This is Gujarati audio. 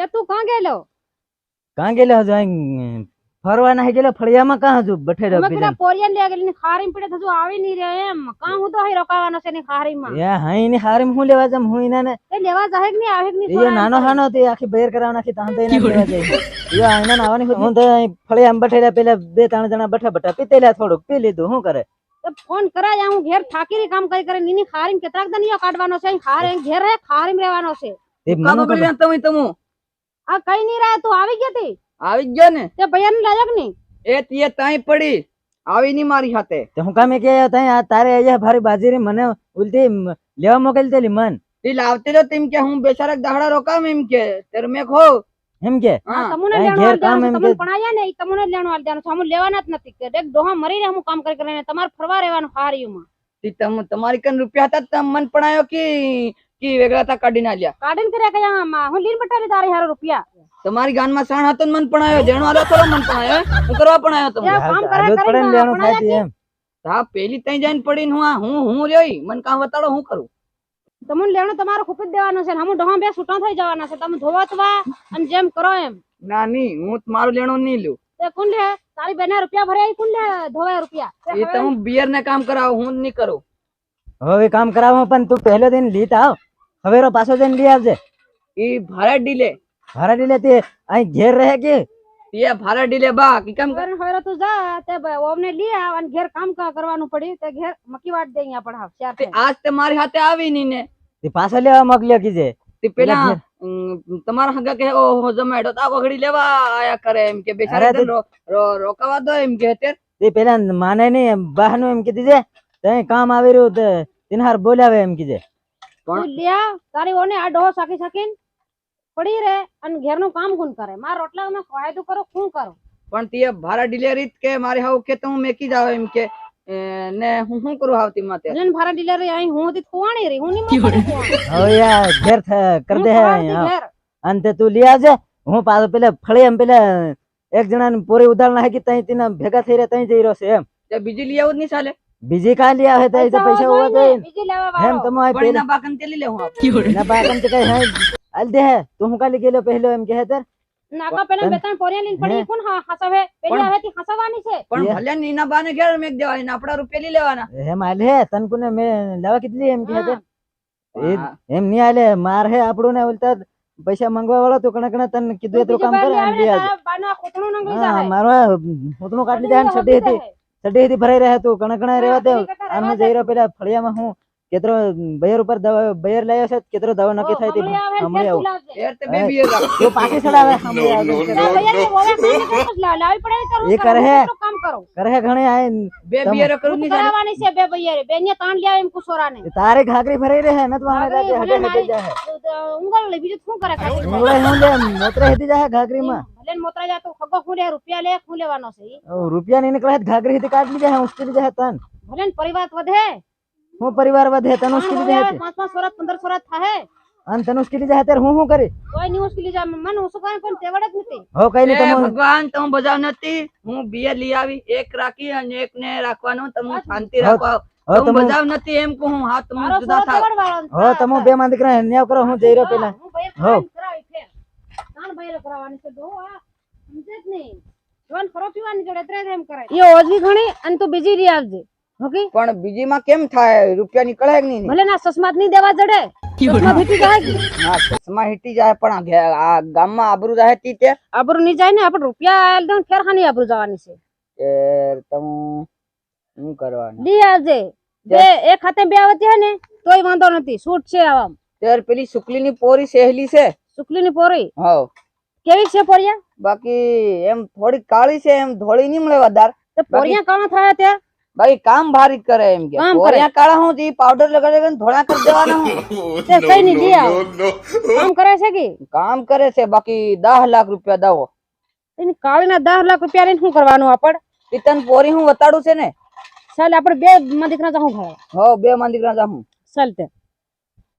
તે તું કાં ગયેલો? કાં ગયેલો હજુ? અહીં ફરવા નહીં ગયેલો? ફળિયામાં કાં હજુ અમે બીજા પેલા પોરિયન લે ગયેલી ખારીમ પડે હજુ આવી નહીં રે એમ. કાં હું તો અહીં રોકાવાનો છે ની ખારીમાં? યા હાઈ ની હારીમ હું લેવા જમ હું ઇના ને એ લેવા જાહે કે નહીં? આવે કે નહીં એ નાનો હાનો તે આખી બેર કરાવ નાખી તાં તો એને લેવા જાય એ આઈના ને આવવાની હું તો અહીં ફળિયામાં બેઠેલા પેલા બે ત્રણ જણા બેઠા બેઠા પીતેલા થોડુંક પી લીધું શું કરે? તો ફોન કરાય હું ઘેર થાકીરી કામ કરી કરે નીની ખારીમ કેટલાક દનિયો કાઢવાનો છે. ખારે ઘેર હે ખારીમ રહેવાનો છે. તે કામ મને કરી તમે તમે. આ કઈ નહીં રહ્યા તું આવી ગયો તી આવી ગયો ને. તે ભૈયા ને? લાયક નહીં એ તીએ તાઈ પડી. આવી ની મારી હાથે. તો હું કામે કે તઈ આ તારે અહીંયા ભારી બાજી રી મને ઉલટી લેવા મોકલી દેલી મન. તી લાવતી તો તેમ કે હું બેચારક દાડા રોકામ એમ કે તેર મેં ખો એમ કે? હા. તમને લેણો કામ એમ તમને કે- પણ આયા ને તમને લેણો આલ દેવાનું લેવાના જ નથી. કે દેખ ડોહા મરી રે હું કામ કરી કરીને. તમારે ફરવા રહેવાનું હારીયુંમાં તી તમ તમારી કન રૂપિયા હતા તમ મન પણાયો કે? કે વેગળા તા કાઢી ના લ્યા. કાઢીને કર્યા કયા માં હું લીન બટાલી તારે હારો રૂપિયા. તમારી ગાનમાં સાણ હતો મન પણ પણાયો જેણો આલો થોડો મન પણાયો હે? હું કરવા પણાયો તમને? યા કામ કરે કરે લેવાનું થાય તે એમ હા પેલી તઈ જઈને પડીને હું આ હું હું રહ્યો મન કામ વતાડો હું કરું? તમને લેણો તમારો ખૂપ જ દેવાનો છે ને. હમું ડોહા બે છૂટા થઈ જવાના છે. તમે ધોવાતવા અને જેમ કરો એમ. ના ની હું મારું લેણું નહીં લ્યું. તે કોણ લે? તારી બેને રૂપિયા ભર્યા કોણ લે? ધોવાય રૂપિયા. એ તો હું બિયર ને કામ કરાવ હું નહીં કરું. હવે કામ કરાવવા પણ તું પહેલો દિન લીત આવ. હવે રો પાછો જઈને લઈ આવજે. એ ભારે ડીલે. ભાડા ડીલે તે અહીં ઘેર રહે કે? એ ભારે ડીલે બા કે કેમ હવે હવે તું જા તે ઓમને લઈ આવ અને ઘેર કામ કા કરવાનું પડ્યું તે ઘેર મકી વાટ દે અહીંયા પણ ચાર તે આજ તે મારી હાથે આવી ની ને. તે પાછો લેવા મોકલ્યો કીજે. તે પેલા તમારા હગા કે ઓહો જમાડો તો આ વગડી લેવા આયા કરે. એમ કે બેચારા તે- રોકાવા દો. એમ કે તે તે પેલા માને નહીં બહાનું એમ કીધી છે કામ આવી રહ્યું તે તેને બોલાવે એમ કીધે તું લ્યા તારી ઓને આ ડોહો સાકી શકીને પડી રહે અને ઘેરનું કામ કોણ કરે? મારા રોટલા અમે ફાયદો કરો શું કરો? પણ તે ભારા ડીલે રીત કે મારી હાવ કે તો હું મેકી જાવ એમ કે ને હું શું કરું આવતી માતે ભલે ભારા ડીલર અહીં હું હતી ખુવાણી રહી હું નહીં મોકલી. હવે યાર ઘેર કર હું દે. અને તે તું લઈ આવજે હું પાછો પેલા ફળી એમ પેલા એક જણા ને પોરી ઉધાર નાખી તઈ તેના ભેગા થઈ રહ્યા તઈ જઈ રહ્યો છે એમ. તે બીજી લઈ આવું જ નહીં ચાલે બીજી કાં લે આવે તો પૈસા હોવા તો લેવા એમ વાળો. તમે આ પણ પેલા બાકન તે લઈ લે હું આપ. ના બાકન તે કઈ હે અલ દે હે. તું હું કાલી ગેલો પહેલો એમ કહે તર? નાકા પેલા બે ત્રણ પોરિયા લઈને પડી હે? કોણ હા હસાવે. પેલી આવે હવેથી હસાવાની છે. પણ ભલે નીના બાને ઘેર મેક દેવાની ને આપડા રૂપિયા લઈ લેવાના. એમ આલે હે. તન કોને મે લેવા કેટલી એમ કહે તર? હા. હા. એમ ની આલે માર હે આપણું ને ઉલતા પૈસા મંગવા વાળો તો કણા કણા તને કીધું એટલું કામ કરે હા જાહે. મારો હોતનું કાઢી દે છડી હતી. હતી ભરાઈ રહ્યા તું કણકણા કણા રહેવા દે. હા, રહેવા જઈ. રહ્યો પેલા ફળિયામાં હું કેતરો બયર ઉપર દવા બયર લાવ્યો છે કેતરો દવા નકી થાય તે હમણે આવ યાર હમણાં તે બે હા. બિયર રાખ. તું પાછી ચડાવે હમણાં આવું ને લાવી પડે તો એ કરે હે. કામ કરો. કરે ઘણે આ બે બિયર કરું ની કરાવવાની છે બે ભૈયારે બે ને તાણ લ્યા એમ કુસોરાને તારે ઘાઘરી ભરાઈ રહે ને તો આને ઘાઘરી લાગે હડે હટે જાય તો- તો લે, બીજું શું કરે ખાલી? ઉંગળે હું લે મોતરે હેતી જાય ઘાઘરીમાં ભલે ને મોતરા જાતો ખગો હું લે રૂપિયા લે હું લેવાનો છે રૂપિયા નહીં નીકળે ઘાઘરી હેતી કાઢ લીધે ઉશ્કેલી જાય તન. ભલે ને પરિવાર વધે. હું પરિવાર વધે તને ભૈયા જાય પાંચ પાંચ વર્ષ પંદર વર્ષ થાય અને તને ઉશ્કેલી જાય ત્યારે હું શું કરી? કોઈ નહીં ઉશ્કેલી જાય મને હું કરું કોઈ તેવડ જ નથી. હો કઈ નહીં તમે ભગવાન તો હું બજાવ નથી હું બિયર લઈ આવી એક રાખી અને એક ને રાખવાનું તમે શાંતિ રાખો હવે હું તમે બજાવ નથી એમ કહું હા તમે જુદા સોરો થાવ. હો તમે. બે માં દીકરા ન્યાવ કરો હું જઈ રહ્યો પેલા. હું ભાઈ હો. કરાવી કરાવી ફેર. ત્રણ ભાઈઓ કરાવવાની છે. આ સમજે જ નહીં. જોન ફરો પીવાની જોડે ત્રણ એમ કરે એ ઓજવી ઘણી અને તું બીજી રી આવજે ઓકે પણ બીજી માં કેમ થાય? રૂપિયા નીકળે કે નહીં? ભલે ના સસમાત નહીં દેવા જડે સસમાત હીટી જાય કે? ના ચશ્મા હીટી જાય પણ આ ગામમાં આબરૂ જાય તી તે. આબરૂ નહીં જાય ને આપણે રૂપિયા આલ દઉં ફેર ખાની આબરૂ જવાની છે. એ તમે શું કરવાનું? લી આવજે. બે એક હાથે બે આવતી હે ને તોય વાંધો નથી. છૂટ છે આવામ. તેર પેલી સુકલીની ની પોરી સહેલી છે. શુક્લી ની પોરી? હા કેવી છે પોરિયા? બાકી એમ થોડી કાળી છે એમ ધોળી નહીં મળે વધારે. તો પોરિયા કાળા થાય ત્યાં? બાકી કામ ભારી કરે એમ કે. પોરિયા કાળા હું જી પાવડર લગાડે ને ધોળા કરી દેવાના હું. તે કઈ નહીં લી કામ કરે છે કે? કામ કરે છે બાકી 10 લાખ રૂપિયા દાવો. એની કાળીના 10 લાખ રૂપિયા લઈને શું કરવાનું આપણ? પિતન પોરી હું વતાડું છે ને? ચાલ આપણે બે માં દીકરા જાઉં ભાડે હવ બે માં દીકરા જાહું. ચાલ તે.